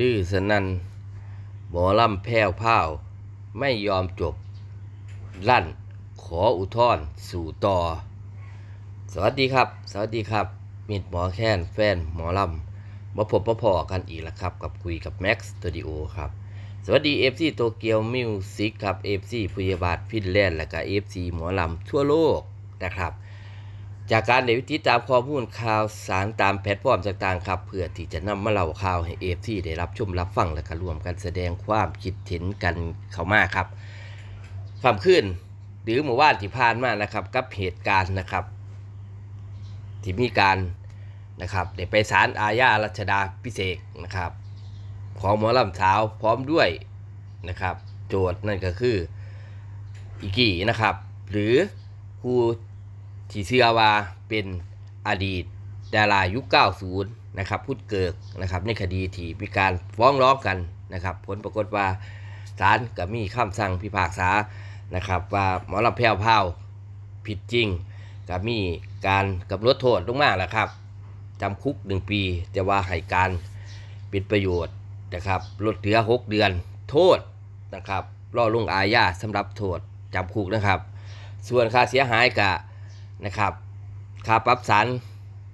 ลือสนันหมอลำแพ้วพราว ไม่ยอมจบ ลั่น ขออุทธรสู่ต่อ สวัสดีครับ สวัสดีครับมิดหมอแค้นแฟนหมอลำมาพบมาพอกันอีกแล้วครับ กับคุยกับแม็กซ์สตูดิโอครับ สวัสดี FC โตเกียวมิวสิกครับ FC พยาบาทฟินแลนด์และก็ FC หมอลำทั่วโลกนะครับ จากการเดวิติดตามข้อมูลข่าวสารตามแพลตฟอร์มต่างๆครับ เพื่อที่จะนำมาเล่าข่าวให้ FC ได้รับชมรับฟังและก็รวมกันแสดงความคิดเห็นกันเข้ามาครับความขึ้นหรือหมู่บ้านที่ผ่านมานะครับกับเหตุการณ์นะครับ ที่มีการนะครับได้ไปศาลอาญารัชดาพิเศษนะครับ ของหมอลำสาวพร้อมด้วยนะครับ โจทย์นั่นก็คืออีกี้นะครับ หรือครู ที่เชื่อว่าเป็นอดีตดารายุค 90 นะครับพูดเกิกนะครับในคดีที่มีการฟ้องร้องกันนะครับผลปรากฏว่าศาลก็มีคำสั่งพิพากษานะครับว่าหมอลำแพ้วพาวผิดจริงก็มีการกำหนดโทษลงมาแล้วครับจำคุก 1 ปี แต่ว่าให้การเป็นประโยชน์นะครับลดเหลือ 6 เดือนโทษนะครับรอลงอาญาสำหรับโทษจำคุกนะครับ ส่วนค่าเสียหายกะ นะครับค่าปรับสัน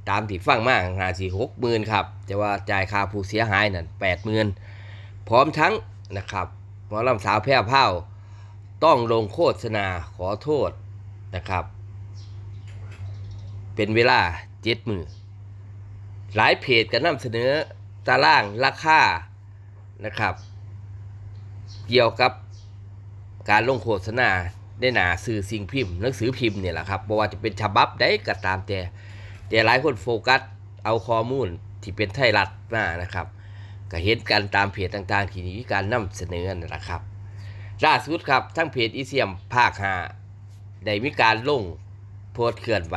ตามที่ฟังมากงาสี่หกหมื่นครับ แต่ว่าจ่ายค่าผู้เสียหายนั่นแปดหมื่นพร้อมทั้งนะครับหมอลำสาวแพร่เผาต้องลงโฆษณาขอโทษนะครับ เป็นเวลาเจ็ดมือหลายเพจก็นำเสนอตารางราคานะครับ เกี่ยวกับการลงโฆษณา ได้หนาสื่อสิ่งพิมพ์หนังสือพิมพ์เนี่ยแหละครับบ่ว่าจะเป็นฉบับใดก็ตามแต่ แต่หลายคนโฟกัสเอาข้อมูลที่เป็นไทยรัฐมานะครับ ก็เห็นกันตามเพจต่างๆ ที่มีการนำเสนอนั่นแหละครับล่าสุดครับทั้งเพจอีเซียมภาคหาได้มีการลงโพสต์เคลื่อนไหว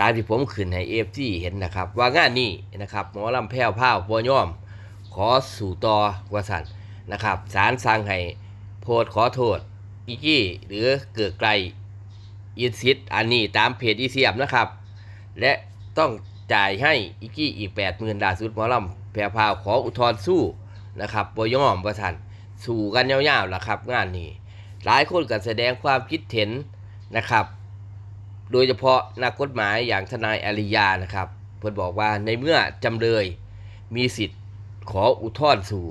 ตามที่ผมขึ้นให้เอฟซีเห็นนะครับ ว่างานนี้นะครับหมอลำแพ้วพ้าวบัวย่อม ขอสู่ต่อวสันนะครับศาลสั่งให้โพสต์ขอโทษ อีกี้หรือเกิดไกลอินซิตอันนี้ตามเพจอีเซียมนะครับ และต้องจ่ายให้อีกี้อีก8 0,000ื่นดาสุดหมอลำแพ้วพ้าวขออุทธรณ์สู้นะครับบัวย่อมปวสันสู้กันยาวๆล่ะครับ งานนี้ หลายคนก็แสดงความคิดเห็นนะครับ โดยเฉพาะนักกฎหมายอย่างทนายอริยานะครับเพิ่นบอกว่าในเมื่อจำเลยมีสิทธิ์ขออุทธรณ์สู่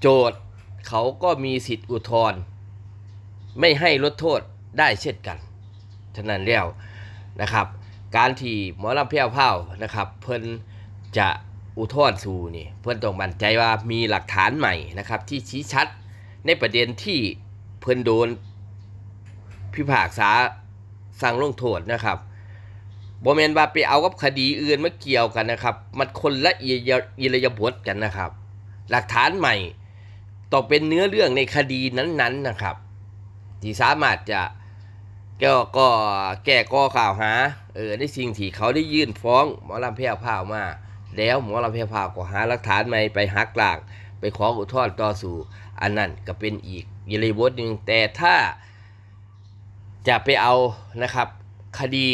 โจทย์เขาก็มีสิทธิ์อุทธรณ์ ไม่ให้ลดโทษได้เช่นกันฉะนั้นแล้วนะครับ การที่หมอลำเพียวเผานะครับ เพิ่นจะอุทธรณ์สู่นี่เพิ่นต้องมั่นใจว่ามีหลักฐานใหม่นะครับ ที่ชี้ชัดในประเด็นที่เพิ่นโดนพิพากษาสั่งลงโทษนะครับบมเมนว่าไปเอากับคดีอื่นมาเกี่ยวกันนะครับ มันคนละเอียอิรยบทกันนะครับ หลักฐานใหม่ต้องเป็นเนื้อเรื่องในคดีนั้นๆนะครับ ที่สามารถจะแก้ก็แก้ก้อข่าวหาเออในสิ่งที่เขาได้ยื่นฟ้องหมอลำแพ้วพราวมา แล้วหมอลำแพ้วพาวก็หาหลักฐานใหม่ไปหักกลางไปขออุทธรณ์ต่อสู่อันนั้นก็เป็นอีกอิระยาบทหนึ่งแต่ถ้าจะไปเอานะครับคดี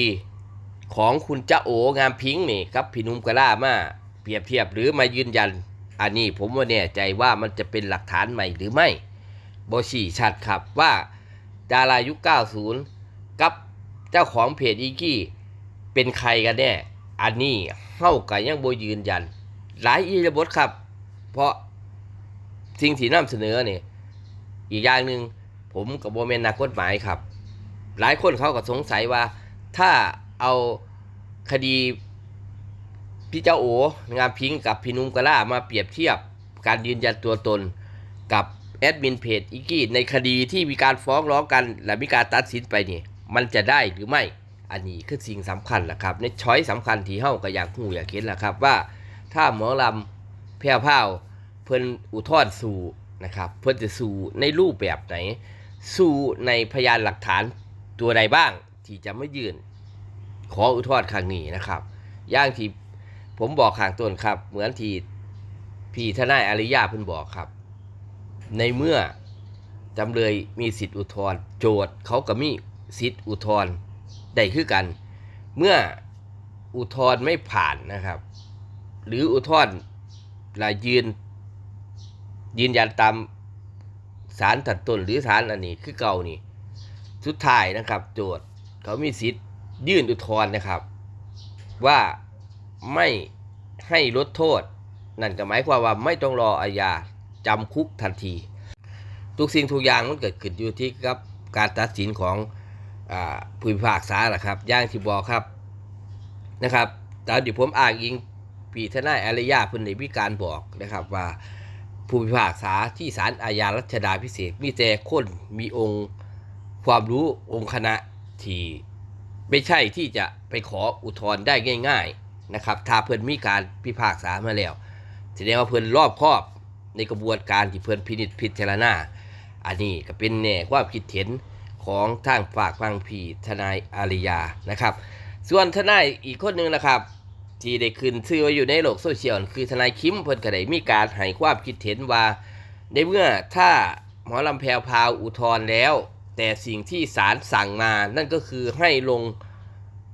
ของคุณจ้าโองามพิงค์นี่ครับพี่นุ่มกระล่ามาเปรียบเทียบหรือมายืนยัน อันนี้ผมว่าแน่ใจว่ามันจะเป็นหลักฐานใหม่หรือไม่บอชี่ชัดครับว่า ดารายุค 90 กับเจ้าของเพจอีกี้ เป็นใครกันแน่ อันนี้เข้ากับยังโบยืนยัน หลายอีระบทครับ เพราะสิ่งที่นำเสนอเนี่ยอีกอย่างหนึ่งผมกับโบเมนนักกฎหมายครับ หลายคนเขาก็สงสัยว่า ถ้าเอาคดีพี่เจ้าโองามพิงกับพี่นุ่มกะล่ามาเปรียบเทียบการยืนยันตัวตนกับ แอดมินเพจอีกี้ในคดีที่มีการฟ้องร้องกัน และมีการตัดสินไปนี่มันจะได้หรือไม่ อันนี้คือสิ่งสำคัญแหละครับ ในช้อยสำคัญที่เฮาก็อยากหูอยากเห็นแหละครับว่า ถ้าหมอลำแพร่วพราเพิ่นอุทธรณ์สู่นะครับ เพิ่นจะสู่ในรูปแบบไหน สู่ในพยานหลักฐานตัวใดบ้าง ที่จะไม่ยื่น ขออุทธรณ์ครั้งนี้นะครับ อย่างที่ผมบอกข้างต้นครับ เหมือนที่พี่ทนายอาริยาเพิ่นบอกครับ ในเมื่อจำเลยมีสิทธิ์อุทธรณ์โจทย์เขาก็มีสิทธิ์อุทธรณ์ได้คือกัน เมื่ออุทธรณ์ไม่ผ่านนะครับ หรืออุทธรณ์ลายยืน ยืนยันตามสารตัดต้นหรือสารอันนี้คือเก่านี่สุดท้ายนะครับ โจทย์เขามีสิทธิ์ยื่นอุทธรณ์นะครับ ว่าไม่ให้ลดโทษ นั่นก็หมายความว่าไม่ต้องรออาญา จำคุกทันที ทุกสิ่งทุกอย่างมันเกิดขึ้นอยู่ที่กับการตัดสินของอผู้พิพากษาแหละครับย่างที่บอกครับนะครับตามที่ผมอ้างอิงปีทนายอารยาเพิ่นได้มีการบอกนะครับว่าผู้พิพากษาที่ศาลอาญารัชดาพิเศษมีแต่คนมีองค์ความรู้องค์คณะที่ไม่ใช่ที่จะไปขออุทธรณ์ได้ง่าย ๆนะครับ ถ้าเพิ่นมีการพิพากษามาแล้วแสดงว่าเพิ่นรอบครอบ ในกระบวนการที่เพิ่อนพินิจพิจารณา อันนี้ก็เป็นแนวความคิดเห็นของทางฝากฟังพีทนายอาริยานะครับ ส่วนทนายอีกคนหนึ่งนะครับ ที่ได้ขึ้นชื่อไว้อยู่ในโลกโซเชียลคือทนายคิมเพิ่นก็ได้มีการให้ความคิดเห็นว่าในเมื่อถ้าหมอลำแพรวพาวอุทธรณ์แล้ว แต่สิ่งที่ศาลสั่งมานั่นก็คือให้ลง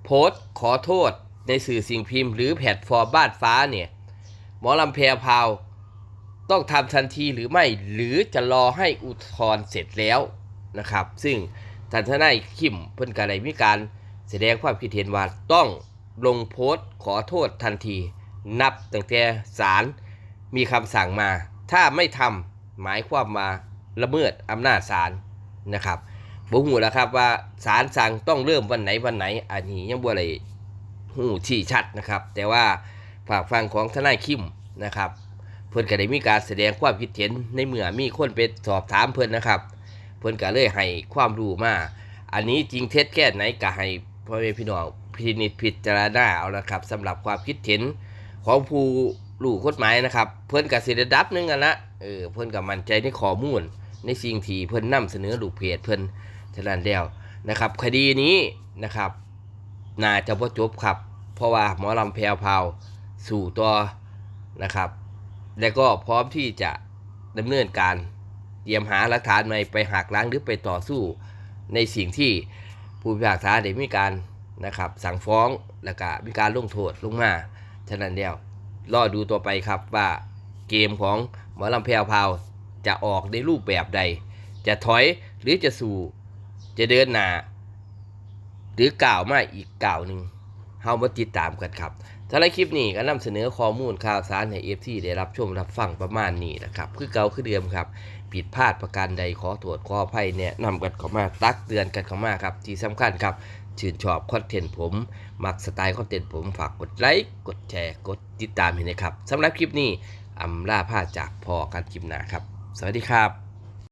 โพสต์ขอโทษในสื่อสิ่งพิมพ์ หรือแพลตฟอร์มบ้านฟ้าเนี่ยหมอลำแพรวพาว ต้องทำทันทีหรือไม่หรือจะรอให้อุทธรณ์เสร็จแล้วนะครับ ซึ่งท่านทนายคิมเพิ่นก็ได้มีการแสดงความคิดเห็นว่าต้องลงโพสต์ขอโทษทันที นับตั้งแต่ศาลมีคำสั่งมา ถ้าไม่ทำหมายความมาละเมิดอำนาจศาลนะครับบ่ฮู้แล้วครับว่าศาลสั่งต้องเริ่มวันไหนวันไหน อันนี้ยังบ่อะได้ฮู้ชี้ชัดนะครับ แต่ว่าฝากฟังของทนายคิมนะครับ เพิ่อนก็ได้มีการแสดงความคิดเห็นในเมื่อมีคนไปสอบถามเพิ่อนนะครับ เพิ่อนก็เลยให้ความรู้มา อันนี้จริงเท็จแค่ไหนก็ให้พ่อแม่พี่น้องพินิจพิจารณาเอาละครับสำหรับความคิดเห็นของผู้รู้กฎหมายนะครับ เพิ่อนก็สิระดับหนึงอะนะเออเพิ่อนก็มั่นใจในข้อมูล ในสิ่งที่เพิ่อนนำเสนอลูกเพจเพิ่นฉะนั้นแล้วนะครับ คดีนี้นะครับน่าจะบ่จบครับ เพราะว่าหมอลำแพรวพาวสู่ตัวนะครับ และก็พร้อมที่จะดำเนินการเตรียมหาหลักฐานใหม่ไปหักล้างหรือไปต่อสู้ในสิ่งที่ผู้พิพากษาได้มีการนะครับสั่งฟ้องแล้วก็มีการลงโทษลงมาฉะนั้นแล้วรอดูต่อไปครับว่าเกมของหมอลำแพรวพาวจะออกในรูปแบบใด จะถอยหรือจะสู่จะเดินหน้าหรือกล่าวมาอีกกล่าวหนึ่งเฮามาติดตามกันครับ สำหรับคลิปนี้ก็นำเสนอข้อมูลข่าวสารให้เอฟซีได้รับชมรับฟังประมาณนี้นะครับ คือเก่าคือเดิมครับ ผิดพลาดประการใดขอโทษขอภัยเนี่ยนำกันเข้ามาตักเตือนกันเข้ามาครับ ที่สำคัญครับ ชื่นชอบคอนเทนต์ผม มักสไตล์คอนเทนต์ผมฝากกดไลค์ กดแชร์ กดติดตามให้นะครับสำหรับคลิปนี้อำลาผ้าจากพอกันคลิปหน้าครับ สวัสดีครับ